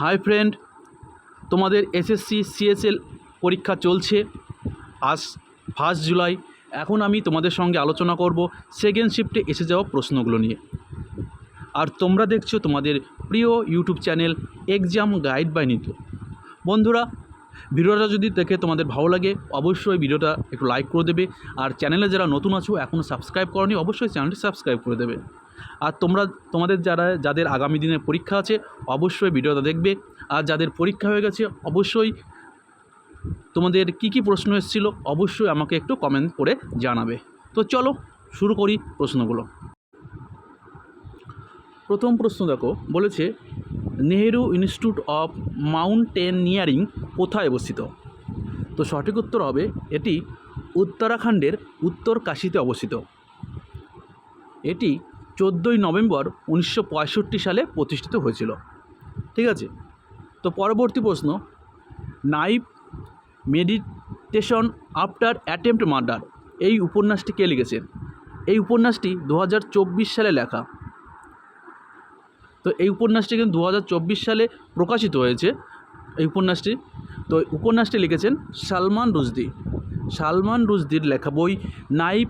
High friend, তোমাদের SSC CSL পরীক্ষা চলছে। আজ ফার্স্ট জুলাই। এখন আমি তোমাদের সঙ্গে আলোচনা করব সেকেন্ড শিফটে এসে যাওয়া প্রশ্নগুলো নিয়ে। আর তোমরা দেখছ তোমাদের প্রিয় YouTube channel exam guide by Nitu বন্ধুরা, ভিডিওটা যদি দেখে তোমাদের ভালো লাগে, অবশ্যই ভিডিওটা একটু লাইক করে দেবে। আর চ্যানেলে যারা নতুন আছো এখনও সাবস্ক্রাইব করনি, অবশ্যই চ্যানেলটি সাবস্ক্রাইব করে দেবে। আর তোমরা, তোমাদের যারা, যাদের আগামী দিনে পরীক্ষা আছে, অবশ্যই ভিডিওটা দেখবে। আর যাদের পরীক্ষা হয়ে গেছে, অবশ্যই তোমাদের কি কি প্রশ্ন এসেছিল, অবশ্যই আমাকে একটু কমেন্ট করে জানাবে। তো চলো, শুরু করি প্রশ্নগুলো। প্রথম প্রশ্ন দেখো, বলেছে, নেহেরু ইনস্টিটিউট অফ মাউন্টেনিয়ারিং কোথায় অবস্থিত? তো সঠিক উত্তর হবে, এটি উত্তরাখণ্ডের উত্তর কাশীতে অবস্থিত। এটি চোদ্দোই নভেম্বর উনিশশো পঁয়ষট্টি সালে প্রতিষ্ঠিত হয়েছিল। ঠিক আছে? তো পরবর্তী প্রশ্ন। Knife meditation after attempt murder, এই উপন্যাসটি কে লিখেছেন এই উপন্যাসটি দু হাজার চব্বিশ সালে লেখা। তো এই উপন্যাসটি কিন্তু দু হাজার চব্বিশ সালে প্রকাশিত হয়েছে। এই উপন্যাসটি, তো উপন্যাসটি লিখেছেন সালমান রুজদি সালমান রুজদির লেখা বই knife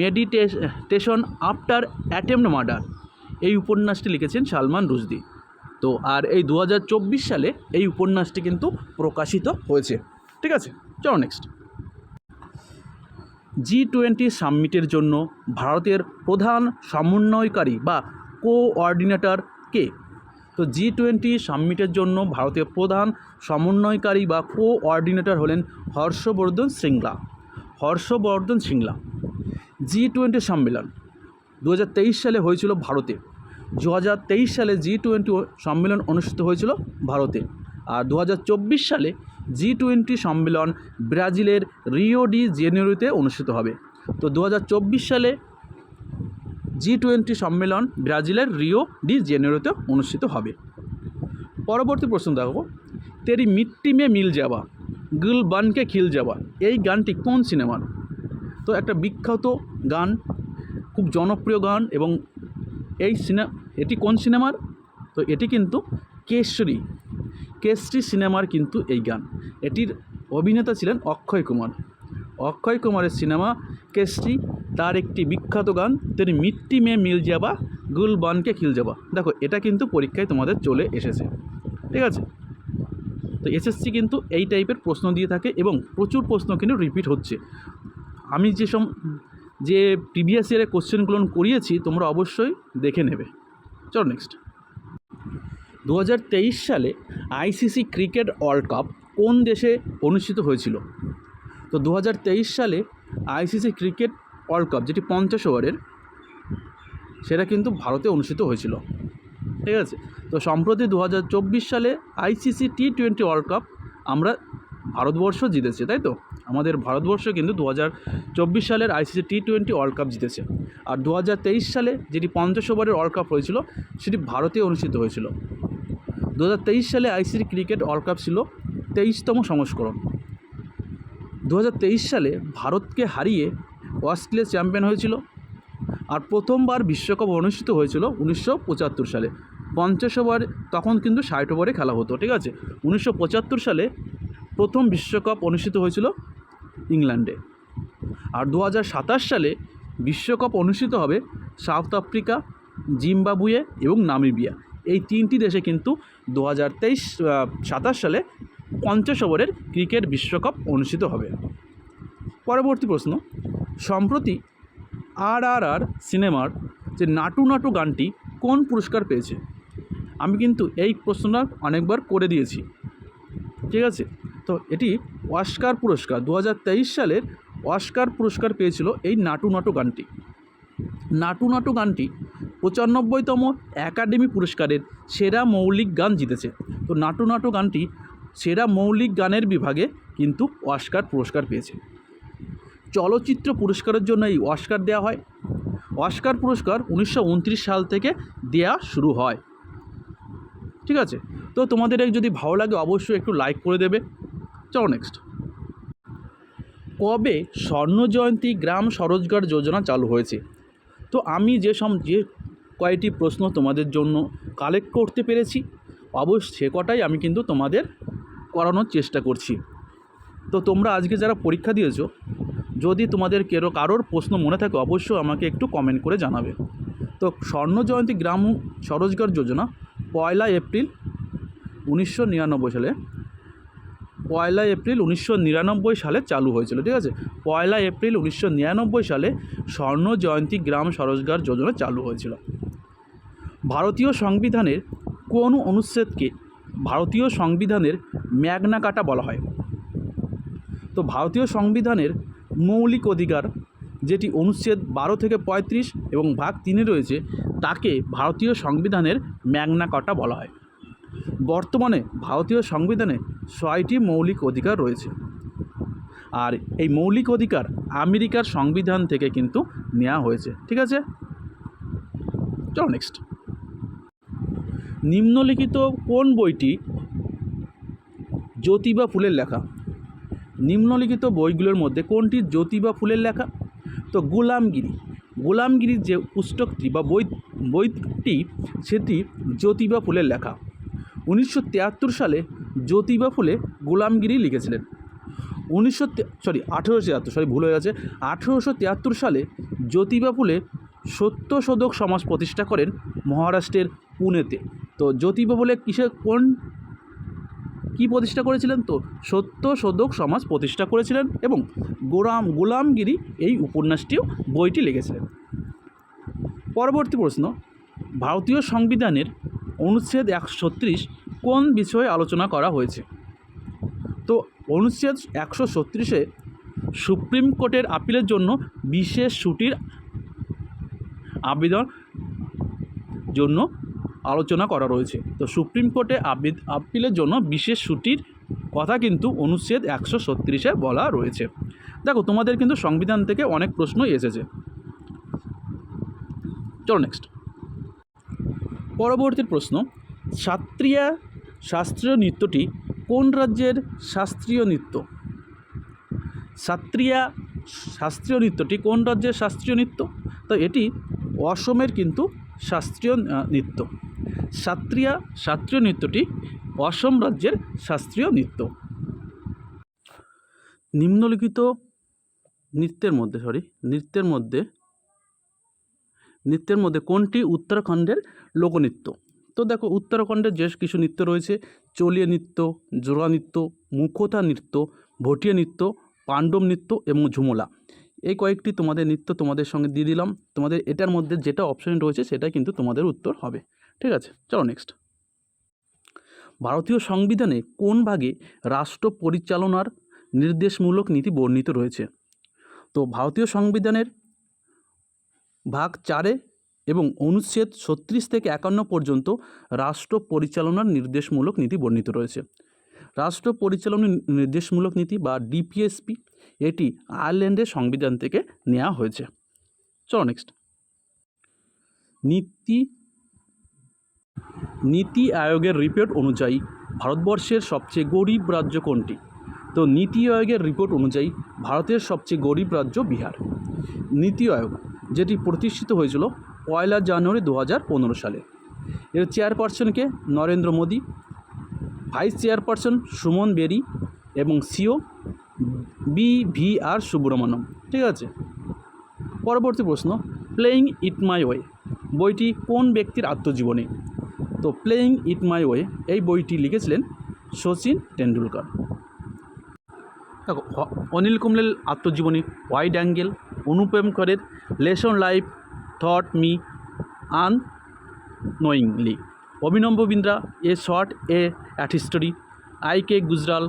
meditation after attempt murder. এই উপন্যাসটি লিখেছেন সালমান রুজদি তো আর এই দু হাজার চব্বিশ সালে এই উপন্যাসটি কিন্তু প্রকাশিত হয়েছে। ঠিক আছে, চলো নেক্সট জি টোয়েন্টি সামিটের জন্য ভারতের প্রধান সমন্বয়কারী বা কোঅর্ডিনেটর কে? তো জি টোয়েন্টি সামিটের জন্য ভারতের প্রধান সমন্বয়কারী বা কোঅর্ডিনেটর হলেন হর্ষবর্ধন শৃঙ্গলা হর্ষবর্ধন শৃঙ্গলা জি টোয়েন্টি সম্মেলন। দু হাজার তেইশ সালে হয়েছিল ভারতে। দু হাজার তেইশ সালে জি টোয়েন্টি সম্মেলন অনুষ্ঠিত হয়েছিল ভারতে। আর দু হাজার চব্বিশ সালে জি টোয়েন্টি সম্মেলন ব্রাজিলের রিও ডি জেনেরোতে অনুষ্ঠিত হবে। তো দু হাজার চব্বিশ সালে জি টোয়েন্টি সম্মেলন ব্রাজিলের রিও ডি জেনেরোতে অনুষ্ঠিত হবে। পরবর্তী প্রশ্ন দেখো। তেরি মিট্টি মে মিল যাওয়া, গুল বানকে খিল যাওয়া, এই গানটি কোন সিনেমার? তো একটা বিখ্যাত গান, খুব জনপ্রিয় গান এবং এই সিনে, এটি কোন সিনেমার? তো এটি কিন্তু কেশরী কেশরী সিনেমার কিন্তু এই গান। এটির অভিনেতা ছিলেন অক্ষয় কুমার। অক্ষয় কুমারের সিনেমা কেশরী, তার একটি বিখ্যাত গান তিনি মিট্টি মে মিল যাবা, গুল বানকে খিল যাবা। দেখো, এটা কিন্তু পরীক্ষায় তোমাদের চলে এসেছে। ঠিক আছে? তো এসএসসি কিন্তু এই টাইপের প্রশ্ন দিয়ে থাকে এবং প্রচুর প্রশ্ন কিন্তু রিপিট হচ্ছে। আমি যে সম, যে প্রিভিয়াস ইয়ারে কোশ্চেনগুলো করিয়েছি, তোমরা অবশ্যই দেখে নেবে। চলো নেক্সট দু হাজার তেইশ সালে আইসিসি ক্রিকেট ওয়ার্ল্ড কাপ কোন দেশে অনুষ্ঠিত হয়েছিল? তো দু হাজার তেইশ সালে আইসিসি ক্রিকেট ওয়ার্ল্ড কাপ যেটি পঞ্চাশ ওভারের, সেটা কিন্তু ভারতে অনুষ্ঠিত হয়েছিল। ঠিক আছে? তো সম্প্রতি দু হাজার চব্বিশ সালে ICC T twenty world cup আমরা ভারতবর্ষ জিতেছে, তাই তো? আমাদের ভারতবর্ষ কিন্তু দু সালের ICC T twenty world cup জিতেছে। আর দু হাজার তেইশ সালে যেটি পঞ্চাশ ওভারের ওয়ার্ল্ড কাপ হয়েছিল, সেটি ভারতে অনুষ্ঠিত হয়েছিল। দু হাজার তেইশ সালে আইসিসি ক্রিকেট ওয়ার্ল্ড কাপ ছিল তেইশতম সংস্করণ। দু হাজার তেইশ সালে ভারতকে হারিয়ে অস্ট্রেলিয়া চ্যাম্পিয়ন হয়েছিল। আর প্রথমবার বিশ্বকাপ অনুষ্ঠিত হয়েছিল উনিশশো পঁচাত্তর সালে। পঞ্চাশ ওভার তখন কিন্তু ষাট ওভারে খেলা হতো, ঠিক আছে? উনিশশো পঁচাত্তর সালে প্রথম বিশ্বকাপ অনুষ্ঠিত হয়েছিল ইংল্যান্ডে। আর দু হাজার সাতাশ সালে বিশ্বকাপ অনুষ্ঠিত হবে সাউথ আফ্রিকা, জিম্বাবুয়ে এবং নামিবিয়া। এই তিনটি দেশে কিন্তু দু হাজার তেইশ সাতাশ সালে পঞ্চাশ ওভারের ক্রিকেট বিশ্বকাপ অনুষ্ঠিত হবে। পরবর্তী প্রশ্ন, সম্প্রতি আর আর আর সিনেমার যে নাটু নাটু গানটি কোন পুরস্কার পেয়েছে? আমি কিন্তু এই প্রশ্নটা অনেকবার করে দিয়েছি। ঠিক আছে? তো এটি অস্কার পুরস্কার দু হাজার তেইশ সালের অস্কার পুরস্কার পেয়েছিল এই নাটু নাটু গানটি। নাটু নাটু গানটি পঁচানব্বইতম একাডেমি পুরস্কারের সেরা মৌলিক গান জিতেছে। তো নাটু নাটু গানটি সেরা মৌলিক গানের বিভাগে কিন্তু অস্কার পুরস্কার পেয়েছে। চলচ্চিত্র পুরস্কারের জন্য এই অস্কার দেওয়া হয়। অস্কার পুরস্কার উনিশশো উনত্রিশ সাল থেকে দেয়া শুরু হয়। ঠিক আছে? তো তোমাদের যদি ভালো লাগে অবশ্যই একটু লাইক করে দেবে। চলো নেক্সট কবে স্বর্ণ জয়ন্তী গ্রাম স্বরোজগার যোজনা চালু হয়েছে? তো আমি যে সম, যে কয়েকটি প্রশ্ন তোমাদের জন্য কালেক্ট করতে পেরেছি, অবশ্য সে কটাই আমি কিন্তু তোমাদের করানোর চেষ্টা করছি। তো তোমরা আজকে যারা পরীক্ষা দিয়েছ, যদি তোমাদের কেরো, কারোর প্রশ্ন মনে থাকে অবশ্যই আমাকে একটু কমেন্ট করে জানাবে। তো স্বর্ণ জয়ন্তী গ্রাম স্বরোজগার যোজনা, পয়লা এপ্রিল উনিশশো নিরানব্বই সালে পয়লা এপ্রিল উনিশশো নিরানব্বই সালে চালু হয়েছিল, ঠিক আছে? পয়লা এপ্রিল উনিশশো নিরানব্বই সালে স্বর্ণ জয়ন্তী গ্রাম স্বরোজগার যোজনা চালু হয়েছিল। ভারতীয় সংবিধানের কোন অনুচ্ছেদকে ভারতীয় সংবিধানের ম্যাগনা কাটা বলা হয়? তো ভারতীয় সংবিধানের মৌলিক অধিকার যেটি অনুচ্ছেদ বারো থেকে পঁয়ত্রিশ এবং ভাগ তিনে রয়েছে, তাকে ভারতীয় সংবিধানের ম্যাগনা কাটা বলা হয়। বর্তমানে ভারতীয় সংবিধানে ছয়টি মৌলিক অধিকার রয়েছে। আর এই মৌলিক অধিকার আমেরিকার সংবিধান থেকে কিন্তু নেওয়া হয়েছে, ঠিক আছে? চলো নেক্সট নিম্নলিখিত কোন বইটি জ্যোতিবা ফুলের লেখা? নিম্নলিখিত বইগুলোর মধ্যে কোনটি জ্যোতিবা ফুলের লেখা? তো গোলামগিরি। গোলামগিরির যে পুস্তকটি বা বই, বইটি, সেটি জ্যোতিবা ফুলের লেখা। উনিশশো তিয়াত্তর সালে জ্যোতিবা ফুলে গোলামগিরি লিখেছিলেন। উনিশশো সরি আঠেরোশো তিয়াত্তর সরি ভুল হয়ে গেছে। আঠেরোশো তিয়াত্তর সালে জ্যোতিবা ফুলে সত্যশোধক সমাজ প্রতিষ্ঠা করেন মহারাষ্ট্রের পুনেতে। তো জ্যোতিবা ফুলে কিসে কোন কি প্রতিষ্ঠা করেছিলেন? তো সত্যশোধক সমাজ প্রতিষ্ঠা করেছিলেন এবং গোলাম গোলামগিরি এই উপন্যাসটিও বইটি লিখেছিলেন। পরবর্তী প্রশ্ন, ভারতীয় সংবিধানের অনুচ্ছেদ একশো ছত্রিশ কোন বিষয়ে আলোচনা করা হয়েছে? তো অনুচ্ছেদ একশো ছত্রিশে সুপ্রিম কোর্টের আপিলের জন্য বিশেষ ছুটির আবেদন জন্য আলোচনা করা রয়েছে। তো সুপ্রিম কোর্টে আপিলের জন্য বিশেষ ছুটির কথা কিন্তু অনুচ্ছেদ একশো ছত্রিশে বলা রয়েছে। দেখো, তোমাদের কিন্তু সংবিধান থেকে অনেক প্রশ্নই এসেছে। চলো নেক্সট পরবর্তী প্রশ্ন শাস্ত্রীয় শাস্ত্রীয় নৃত্যটি কোন রাজ্যের শাস্ত্রীয় নৃত্য? শাস্ত্রীয় শাস্ত্রীয় নৃত্যটি কোন রাজ্যের শাস্ত্রীয় নৃত্য? তো এটি অসমের কিন্তু শাস্ত্রীয় নৃত্য। শাস্ত্রীয় শাস্ত্রীয় নৃত্যটি অসম রাজ্যের শাস্ত্রীয় নৃত্য। নিম্নলিখিত নৃত্যের মধ্যে সরি নৃত্যের মধ্যে নৃত্যের মধ্যে কোনটি উত্তরাখণ্ডের লোকনৃত্য? তো দেখো উত্তরাখণ্ডের যে কিছু নৃত্য রয়েছে। চলিয়া নৃত্য, জোড়া নৃত্য মুখোতা নৃত্য, ভটিয়া নৃত্য, পাণ্ডব নৃত্য এবং ঝুমলা। এই কয়েকটি তোমাদের নৃত্য তোমাদের সঙ্গে দিয়ে দিলাম। তোমাদের এটার মধ্যে যেটা অপশন রয়েছে সেটাই কিন্তু তোমাদের উত্তর হবে। ঠিক আছে? চলো নেক্সট ভারতীয় সংবিধানে কোন ভাগে রাষ্ট্র পরিচালনার নির্দেশমূলক নীতি বর্ণিত রয়েছে? তো ভারতীয় সংবিধানের ভাগ চারে এবং অনুচ্ছেদ ছত্রিশ থেকে একান্ন পর্যন্ত রাষ্ট্র পরিচালনার নির্দেশমূলক নীতি বর্ণিত রয়েছে। রাষ্ট্র পরিচালনা নির্দেশমূলক নীতি বা ডিপিএসপি এটি আয়ারল্যান্ডের সংবিধান থেকে নেওয়া হয়েছে। চলো নেক্সট নীতি নীতি আয়োগের রিপোর্ট অনুযায়ী ভারতবর্ষের সবচেয়ে গরিব রাজ্য কোনটি? তো নীতি আয়োগের রিপোর্ট অনুযায়ী ভারতের সবচেয়ে গরিব রাজ্য বিহার। নীতি আয়োগ, যেটি প্রতিষ্ঠিত হয়েছিল পয়লা জানুয়ারি দু হাজার পনেরো সালে। এর চেয়ারপারসনকে নরেন্দ্র মোদী। ভাইস চেয়ারপারসন সুমন বেরি এবং CEO B V R Subrahmanyam. ঠিক আছে? পরবর্তী প্রশ্ন। প্লেয়িং ইট মাই ওয়ে বইটি কোন ব্যক্তির আত্মজীবনী? তো প্লেয়িং ইট মাই ওয়ে এই বইটি লিখেছিলেন শচীন টেন্ডুলকার দেখো অনিল কুম্বলের আত্মজীবনী ওয়াইড অ্যাঙ্গেল অনুপ্রেম করের lesson life taught me unknowingly Abhinav Bindra a shot a at history I K Gujral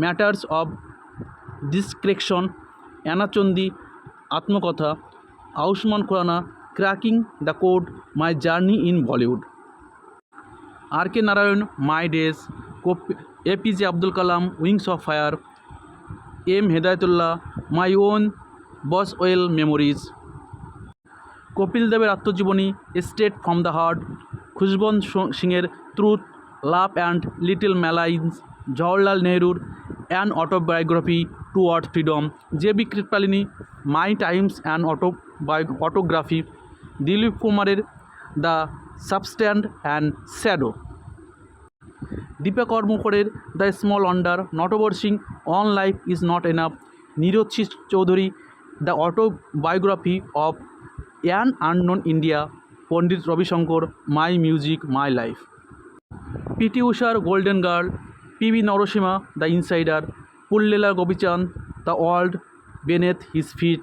matters of discretion অ্যানাচন্দি আত্মকথা Ayushmann Khurrana cracking the code my journey in Bollywood R K Narayan my days APJ Abdul Kalam wings of fire M Hidayatullah my own boss well memories Kapil দেবের আত্মজীবনী straight from the heart Khushwant সিংয়ের truth love and little malice Jawaharlal নেহরুর an autobiography toward freedom J B Kripalani my times and auto autography Dilip কুমারের the substance and shadow Dipa কর্মকরের the small wonder Natwar Singh one life is not enough নিরোচ্ছিস Chaudhuri the autobiography of an unknown India Pandit Ravishankar my music my life PT উষার golden girl PV Narasimha the insider Pullela Gopichand the world beneath his feet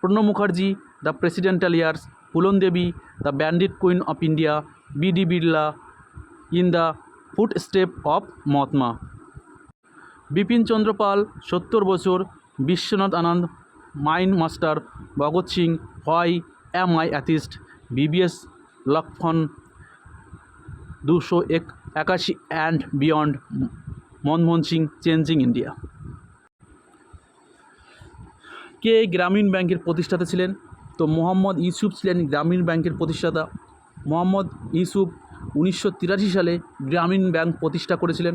Pranab Mukherjee the presidential years Phoolan Devi the bandit queen of India BD Birla in the foot step of Mahatma Bipin Pal সত্তর বছর Vishwanath Anand mind master Bhagat Singh why am I atheist VVS Laxman দুশো এক, একাশি and beyond Manmohan Singh changing India. কে গ্রামীণ ব্যাংকের প্রতিষ্ঠাতা ছিলেন? তো মোহাম্মদ ইউসুফ ছিলেন গ্রামীণ ব্যাংকের প্রতিষ্ঠাতা। মোহাম্মদ ইউসুফ উনিশশো তিরাশি সালে গ্রামীণ ব্যাংক প্রতিষ্ঠা করেছিলেন।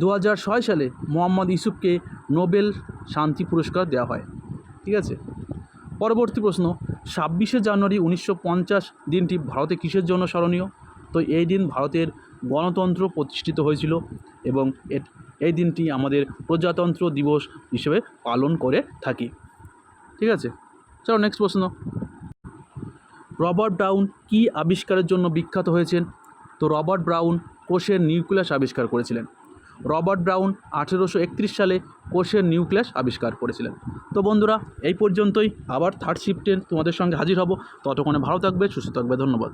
দু হাজার ছয় সালে মোহাম্মদ ইউসুফকে নোবেল শান্তি পুরস্কার দেওয়া হয়। ঠিক আছে? পরবর্তী প্রশ্ন, ছাব্বিশে জানুয়ারি উনিশশো পঞ্চাশ দিনটি ভারতে কিসের জন্য স্মরণীয়? তো এই দিন ভারতের গণতন্ত্র প্রতিষ্ঠিত হয়েছিল এবং এই দিনটি আমাদের প্রজাতন্ত্র দিবস হিসেবে পালন করে থাকি। ঠিক আছে? চলো নেক্সট প্রশ্ন। রবার্ট ব্রাউন কি আবিষ্কারের জন্য বিখ্যাত হয়েছেন? তো রবার্ট ব্রাউন কোষের নিউক্লিয়াস আবিষ্কার করেছিলেন। রবার্ট ব্রাউন আঠেরোশো একত্রিশ সালে কোষের নিউক্লিয়াস আবিষ্কার করেছিলেন। তো বন্ধুরা, এই পর্যন্তই। আবার থার্ড শিফটে তোমাদের সঙ্গে হাজির হব। ততক্ষণে ভালো থাকবে, সুস্থ থাকবে। ধন্যবাদ।